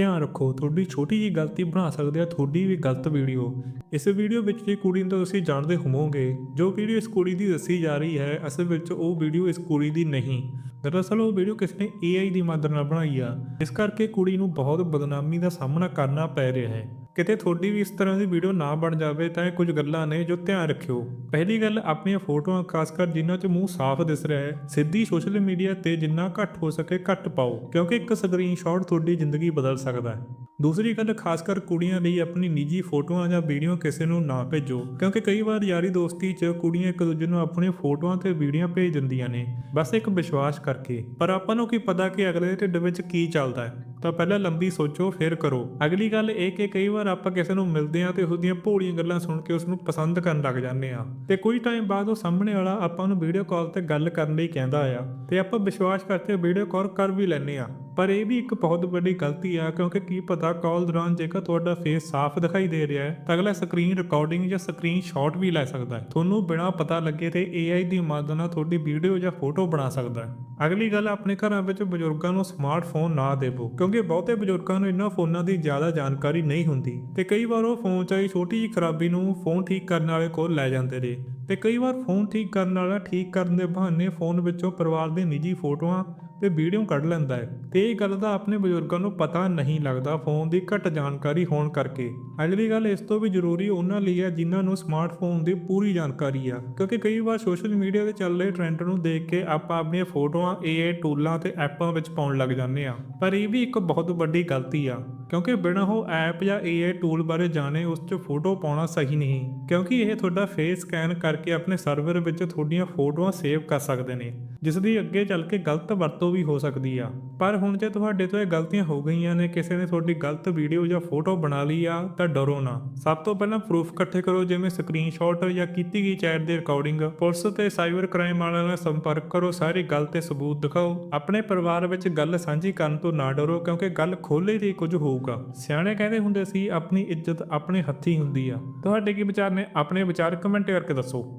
ਧਿਆਨ ਰੱਖੋ, ਤੁਹਾਡੀ ਛੋਟੀ ਜਿਹੀ ਗਲਤੀ ਬਣਾ ਸਕਦੇ ਆ, ਤੁਹਾਡੀ ਵੀ ਗਲਤ ਵੀਡੀਓ। ਇਸ ਵੀਡੀਓ ਵਿੱਚ ਜੇ ਕੁੜੀ ਨੂੰ ਤੁਸੀਂ ਜਾਣਦੇ ਹੋਵੋਗੇ, ਜੋ ਵੀਡੀਓ ਇਸ ਕੁੜੀ ਦੀ ਦੱਸੀ ਜਾ ਰਹੀ ਹੈ, ਅਸਲ ਵਿੱਚ ਉਹ ਵੀਡੀਓ ਇਸ ਕੁੜੀ ਦੀ ਨਹੀਂ। ਦਰਅਸਲ ਉਹ ਵੀਡੀਓ ਕਿਸ ਨੇ AI ਦੀ ਮਦਦ ਨਾਲ ਬਣਾਈ ਆ। ਇਸ ਕਰਕੇ ਕੁੜੀ ਨੂੰ ਬਹੁਤ ਬਦਨਾਮੀ ਦਾ ਸਾਹਮਣਾ ਕਰਨਾ ਪੈ ਰਿਹਾ ਹੈ। ਕਿਤੇ ਤੁਹਾਡੀ ਵੀ ਇਸ ਤਰ੍ਹਾਂ ਦੀ ਵੀਡੀਓ ਨਾ ਬਣ ਜਾਵੇ ਤਾਂ ਇਹ ਕੁਝ ਗੱਲਾਂ ਨੇ ਜੋ ਧਿਆਨ ਰੱਖਿਓ। ਪਹਿਲੀ ਗੱਲ, ਆਪਣੀਆਂ ਫੋਟੋਆਂ ਖਾਸ ਕਰ ਜਿਨ੍ਹਾਂ 'ਚ ਮੂੰਹ ਸਾਫ਼ ਦਿਸ ਰਿਹਾ ਹੈ, ਸਿੱਧੀ ਸੋਸ਼ਲ ਮੀਡੀਆ ਤੇ ਜਿੰਨਾ ਘੱਟ ਹੋ ਸਕੇ ਘੱਟ ਪਾਓ, ਕਿਉਂਕਿ ਇੱਕ ਸਕਰੀਨਸ਼ਾਟ ਤੁਹਾਡੀ ਜ਼ਿੰਦਗੀ ਬਦਲ ਸਕਦਾ ਹੈ। ਦੂਸਰੀ ਗੱਲ ਖਾਸ ਕਰ ਕੁੜੀਆਂ ਲਈ ਆਪਣੀ ਨਿੱਜੀ ਫੋਟੋਆਂ ਜਾਂ ਵੀਡੀਓ ਕਿਸੇ ਨੂੰ ਨਾ ਭੇਜੋ, ਕਿਉਂਕਿ ਕਈ ਵਾਰ ਯਾਰੀ ਦੋਸਤੀ 'ਚ ਕੁੜੀਆਂ ਇੱਕ ਦੂਜੇ ਨੂੰ ਆਪਣੀਆਂ ਫੋਟੋਆਂ ਤੇ ਵੀਡੀਓ ਭੇਜ ਦਿੰਦੀਆਂ ਨੇ। ਬਸ ਇੱਕ ਵਿਸ਼ਵਾਸ ਕਰਕੇ। ਪਰ ਆਪਾਂ ਨੂੰ ਕੀ ਪਤਾ ਕਿ ਅਗਲੇ ਦੇ ਢਿੱਡ ਵਿੱਚ ਕੀ ਚੱਲਦਾ ਹੈ। ਤਾਂ ਪਹਿਲਾਂ ਲੰਬੀ ਸੋਚੋ, ਫਿਰ ਕਰੋ। ਅਗਲੀ ਗੱਲ ਇਹ ਕਿ ਕਈ ਵਾਰ ਆਪਾਂ ਕਿਸੇ ਨੂੰ ਮਿਲਦੇ ਆ ਤੇ ਉਸ ਦੀਆਂ ਭੋਲੀਆਂ ਗੱਲਾਂ ਸੁਣ ਕੇ ਉਸ ਨੂੰ ਪਸੰਦ ਕਰਨ ਲੱਗ ਜਾਂਦੇ ਆ ਤੇ ਕੁਝ ਟਾਈਮ ਬਾਅਦ ਉਹ ਸਾਹਮਣੇ ਵਾਲਾ ਆਪਾਂ ਨੂੰ ਵੀਡੀਓ ਕਾਲ ਤੇ ਗੱਲ ਕਰਨ ਲਈ ਕਹਿੰਦਾ ਆ। ਤੇ ਆਪਾਂ ਵਿਸ਼ਵਾਸ ਕਰਕੇ ਵੀਡੀਓ ਕਾਲ ਕਰ ਵੀ ਲੈਂਦੇ ਆ ਪਰ ਇਹ ਵੀ ਇੱਕ ਬਹੁਤ ਵੱਡੀ ਗਲਤੀ ਆ, ਕਿਉਂਕਿ ਕੀ ਪਤਾ ਕਾਲ ਦੌਰਾਨ ਜੇਕਰ ਤੁਹਾਡਾ ਫੇਸ ਸਾਫ਼ ਦਿਖਾਈ ਦੇ ਰਿਹਾ ਹੈ, ਤਾਂ ਅਗਲਾ ਸਕਰੀਨ ਰਿਕਾਰਡਿੰਗ ਜਾਂ ਸਕਰੀਨ ਸ਼ਾਟ ਵੀ ਲੈ ਸਕਦਾ ਹੈ। ਤੁਹਾਨੂੰ ਬਿਨਾਂ ਪਤਾ ਲੱਗੇ ਤੇ AI ਦੀ ਮਦਦ ਨਾਲ ਤੁਹਾਡੀ ਵੀਡੀਓ ਜਾਂ ਫੋਟੋ ਬਣਾ ਸਕਦਾ ਹੈ। ਅਗਲੀ ਗੱਲ, ਆਪਣੇ ਘਰਾਂ ਵਿੱਚ ਬਜ਼ੁਰਗਾਂ ਨੂੰ ਸਮਾਰਟਫੋਨ ਨਾ ਦੇਵੋ ਕਿਉਂਕਿ ਬਹੁਤੇ ਬਜ਼ੁਰਗਾਂ ਨੂੰ ਇਹਨਾਂ ਫੋਨਾਂ ਦੀ ਜ਼ਿਆਦਾ ਜਾਣਕਾਰੀ ਨਹੀਂ ਹੁੰਦੀ ਤੇ ਕਈ ਵਾਰ ਉਹ ਫੋਨ 'ਚ ਆਈ ਛੋਟੀ ਜਿਹੀ ਖਰਾਬੀ ਨੂੰ ਫੋਨ ਠੀਕ ਕਰਨ ਵਾਲੇ ਕੋਲ ਲੈ ਜਾਂਦੇ ਨੇ ਤੇ ਕਈ ਵਾਰ ਫੋਨ ਠੀਕ ਕਰਨ ਵਾਲਾ ਠੀਕ ਕਰਨ ਦੇ ਬਹਾਨੇ ਫੋਨ ਵਿੱਚੋਂ ਪਰਿਵਾਰ ਦੇ ਨਿੱਜੀ ਫੋਟੋਆਂ ਤੇ ਵੀਡੀਓ ਕੱਢ ਲੈਂਦਾ ਹੈ। ਤੇ ਇਹ ਗੱਲ ਦਾ ਆਪਣੇ ਬਜ਼ੁਰਗਾਂ ਨੂੰ ਪਤਾ ਨਹੀਂ ਲੱਗਦਾ, ਫੋਨ ਦੀ ਘੱਟ ਜਾਣਕਾਰੀ ਹੋਣ ਕਰਕੇ। ਅਗਲੀ ਗੱਲ ਇਸ ਤੋਂ ਵੀ ਜ਼ਰੂਰੀ ਉਹਨਾਂ ਲਈ ਹੈ ਜਿਨ੍ਹਾਂ ਨੂੰ ਸਮਾਰਟਫੋਨ ਦੀ ਪੂਰੀ ਜਾਣਕਾਰੀ ਆ। ਕਿਉਂਕਿ ਕਈ ਵਾਰ ਸੋਸ਼ਲ ਮੀਡੀਆ ਤੇ ਚੱਲ ਰਹੇ ਟ੍ਰੈਂਡ ਨੂੰ ਦੇਖ ਕੇ ਆਪਾਂ ਆਪਣੀਆਂ ਫੋਟੋਆਂ AI ਟੂਲਾਂ ਤੇ ਐਪਾਂ ਵਿੱਚ ਪਾਉਣ ਲੱਗ ਜਾਂਦੇ ਆ ਪਰ ਇਹ ਵੀ ਇੱਕ ਬਹੁਤ ਵੱਡੀ ਗਲਤੀ ਆ। ਕਿਉਂਕਿ ਬਿਨਾਂ ਉਹ ਐਪ ਜਾਂ AI ਟੂਲ ਬਾਰੇ ਜਾਣੇ ਉਸ 'ਚ ਫੋਟੋ ਪਾਉਣਾ ਸਹੀ ਨਹੀਂ। ਕਿਉਂਕਿ ਇਹ ਤੁਹਾਡਾ ਫੇਸ ਸਕੈਨ ਕਰਕੇ ਆਪਣੇ ਸਰਵਰ ਵਿੱਚ ਤੁਹਾਡੀਆਂ ਫੋਟੋਆਂ ਸੇਵ ਕਰ ਸਕਦੇ ਨੇ। ਜਿਸ ਦੀ ਅੱਗੇ ਚੱਲ ਕੇ ਗਲਤ ਵਰਤੋਂ ਵੀ ਹੋ ਸਕਦੀ ਆ। ਪਰ ਹੁਣ ਜੇ ਤੁਹਾਡੇ ਤੋਂ ਇਹ ਗਲਤੀਆਂ ਹੋ ਗਈਆਂ ਨੇ, ਕਿਸੇ ਨੇ ਤੁਹਾਡੀ ਗਲਤ ਵੀਡੀਓ ਜਾਂ ਫੋਟੋ ਬਣਾ ਲਈ ਆ, ਤਾਂ ਡਰੋ ਨਾ। ਸਭ ਤੋਂ ਪਹਿਲਾਂ ਪ੍ਰੂਫ ਇਕੱਠੇ ਕਰੋ, ਜਿਵੇਂ ਸਕਰੀਨਸ਼ਾਟ ਜਾਂ ਕੀਤੀ ਗਈ ਚੈਟ ਦੀ ਰਿਕਾਰਡਿੰਗ। ਪੁਲਿਸ ਤੇ ਸਾਈਬਰ ਕ੍ਰਾਈਮ ਵਾਲਿਆਂ ਨਾਲ ਸੰਪਰਕ ਕਰੋ, ਸਾਰੀ ਗੱਲ ਤੇ ਸਬੂਤ ਦਿਖਾਓ। ਆਪਣੇ ਪਰਿਵਾਰ ਵਿੱਚ ਗੱਲ ਸਾਂਝੀ ਕਰਨ ਤੋਂ ਨਾ ਡਰੋ, ਕਿਉਂਕਿ ਗੱਲ ਖੋਲੇ ਦੀ ਕੁਝ ਹੋਊਗਾ। ਸਿਆਣੇ ਕਹਿੰਦੇ ਹੁੰਦੇ ਸੀ, ਆਪਣੀ ਇੱਜ਼ਤ ਆਪਣੇ ਹੱਥੀ ਹੁੰਦੀ ਆ। ਤੁਹਾਡੇ ਕੀ ਵਿਚਾਰ ਨੇ? ਆਪਣੇ ਵਿਚਾਰ ਕਮੈਂਟ ਕਰਕੇ ਦੱਸੋ।